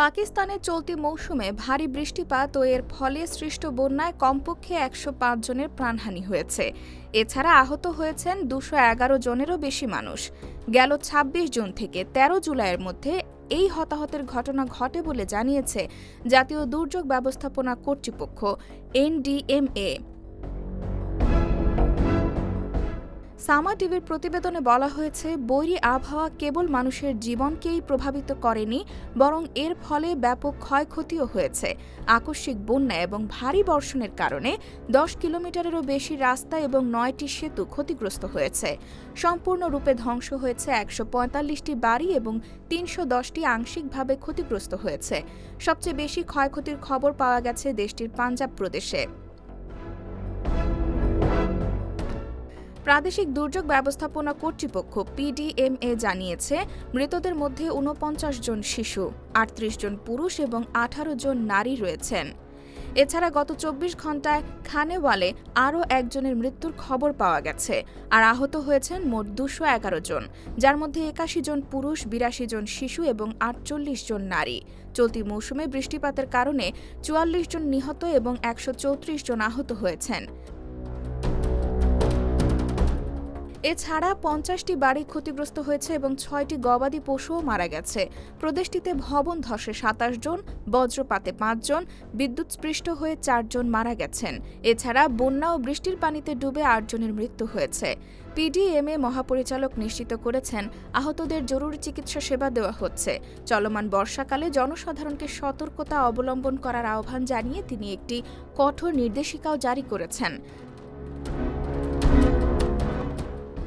পাকিস্তানে চলতি মৌসুমে ভারী বৃষ্টিপাত ও এর ফলে সৃষ্ট বন্যায় কমপক্ষে একশো পাঁচ জনের প্রাণহানি হয়েছে। এছাড়া আহত হয়েছেন দুশো এগারো জনেরও বেশি মানুষ। গেল ২৬ জুন থেকে ১৩ জুলাইয়ের মধ্যে এই হতাহতের ঘটনা ঘটে বলে জানিয়েছে জাতীয় দুর্যোগ ব্যবস্থাপনা কর্তৃপক্ষ, এনডিএমএ। সামা টিভির প্রতিবেদনে বলা হয়েছে, বৈরী আবহাওয়া কেবল মানুষের জীবনকেই প্রভাবিত করেনি, বরং এর ফলে ব্যাপক ক্ষয়ক্ষতিও হয়েছে। আকস্মিক বন্যা এবং ভারী বর্ষণের কারণে দশ কিলোমিটারেরও বেশি রাস্তা এবং নয়টি সেতু ক্ষতিগ্রস্ত হয়েছে। সম্পূর্ণরূপে ধ্বংস হয়েছে একশো পঁয়তাল্লিশটি বাড়ি এবং তিনশো দশটি আংশিকভাবে ক্ষতিগ্রস্ত হয়েছে। সবচেয়ে বেশি ক্ষয়ক্ষতির খবর পাওয়া গেছে দেশটির পাঞ্জাব প্রদেশে। প্রাদেশিক দুর্যোগ ব্যবস্থাপনা কর্তৃপক্ষ, পিডিএমএ, জানিয়েছে মৃতদের মধ্যে ঊনপঞ্চাশ জন শিশু, আটত্রিশ জন পুরুষ এবং আঠারো জন নারী রয়েছেন। এছাড়া গত চব্বিশ ঘন্টায় খানেওয়ালে আরও একজনের মৃত্যুর খবর পাওয়া গেছে, আর আহত হয়েছেন মোট দুশো এগারো জন, যার মধ্যে একাশি জন পুরুষ, বিরাশি জন শিশু এবং আটচল্লিশ জন নারী। চলতি মৌসুমে বৃষ্টিপাতের কারণে চুয়াল্লিশ জন নিহত এবং একশো চৌত্রিশ জন আহত হয়েছেন। এছাড়া পঞ্চাশটি বাড়ি ক্ষতিগ্রস্ত হয়েছে এবং ছয়টি গবাদি পশুও মারা গেছে। প্রদেশটিতে ভবন ধসে সাতাশ জন, বজ্রপাতে পাঁচজন বিদ্যুৎস্পৃষ্ট হয়ে চারজন মারা গেছেন। এছাড়া বন্যা ও বৃষ্টির পানিতে ডুবে আটজনের মৃত্যু হয়েছে। পিডিএমএ মহাপরিচালক নিশ্চিত করেছেন, আহতদের জরুরি চিকিৎসা সেবা দেওয়া হচ্ছে। চলমান বর্ষাকালে জনসাধারণকে সতর্কতা অবলম্বন করার আহ্বান জানিয়ে তিনি একটি কঠোর নির্দেশিকাও জারি করেছেন।